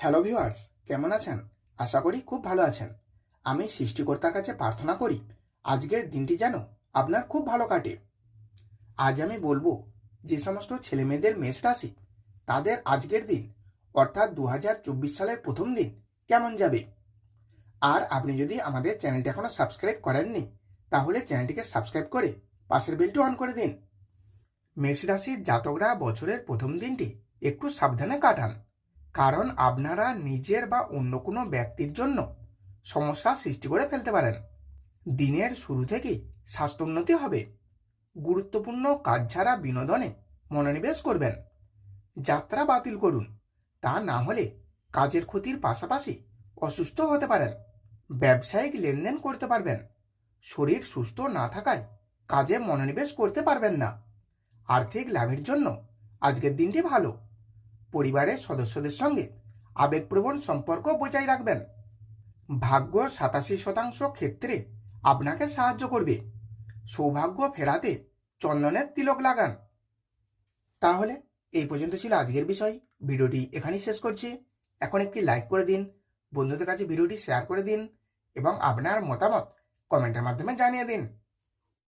Hello viewers কেমন আছেন? আশা করি খুব ভালো আছেন। আমি সৃষ্টিকর্তার কাছে প্রার্থনা করি, আজকের দিনটি যেন আপনার খুব ভালো কাটে। আজ আমি বলব, যে সমস্ত ছেলেমেয়েদের মেষ রাশি, তাদের আজকের দিন, অর্থাৎ দু হাজার চব্বিশ সালের প্রথম দিন, কেমন যাবে? আর আপনি যদি আমাদের চ্যানেলটি এখনও সাবস্ক্রাইব করেননি, তাহলে চ্যানেলটিকে সাবস্ক্রাইব করে পাশের বেলটি অন করে দিন। মেষ রাশির জাতকরা বছরের প্রথম দিনটি একটু সাবধানে কাটান। কারণ আপনারা নিজের বা অন্য কোনো ব্যক্তির জন্য সমস্যা সৃষ্টি করে ফেলতে পারেন। দিনের শুরু থেকেই স্বাস্থ্যোন্নতি হবে। গুরুত্বপূর্ণ কাজ ছাড়া বিনোদনে মনোনিবেশ করবেন। যাত্রা বাতিল করুন। তা না হলে কাজের ক্ষতির পাশাপাশি অসুস্থ হতে পারেন। ব্যবসায়িক লেনদেন করতে পারবেন। শরীর সুস্থ না থাকায় কাজে মনোনিবেশ করতে পারবেন না। আর্থিক লাভের জন্য আজকের দিনটি ভালো। পরিবারের সদস্যদের সঙ্গে আবেগপ্রবণ সম্পর্ক বজায় রাখবেন। ভাগ্য সাতাশি শতাংশ ক্ষেত্রে আপনাকে সাহায্য করবে। সৌভাগ্য ফেরাতে চন্দনের তিলক লাগান। তাহলে এই পর্যন্ত ছিল আজকের বিষয়। ভিডিওটি এখানেই শেষ করছি। এখন একটি লাইক করে দিন, বন্ধুদের কাছে ভিডিওটি শেয়ার করে দিন এবং আপনার মতামত কমেন্টের মাধ্যমে জানিয়ে দিন।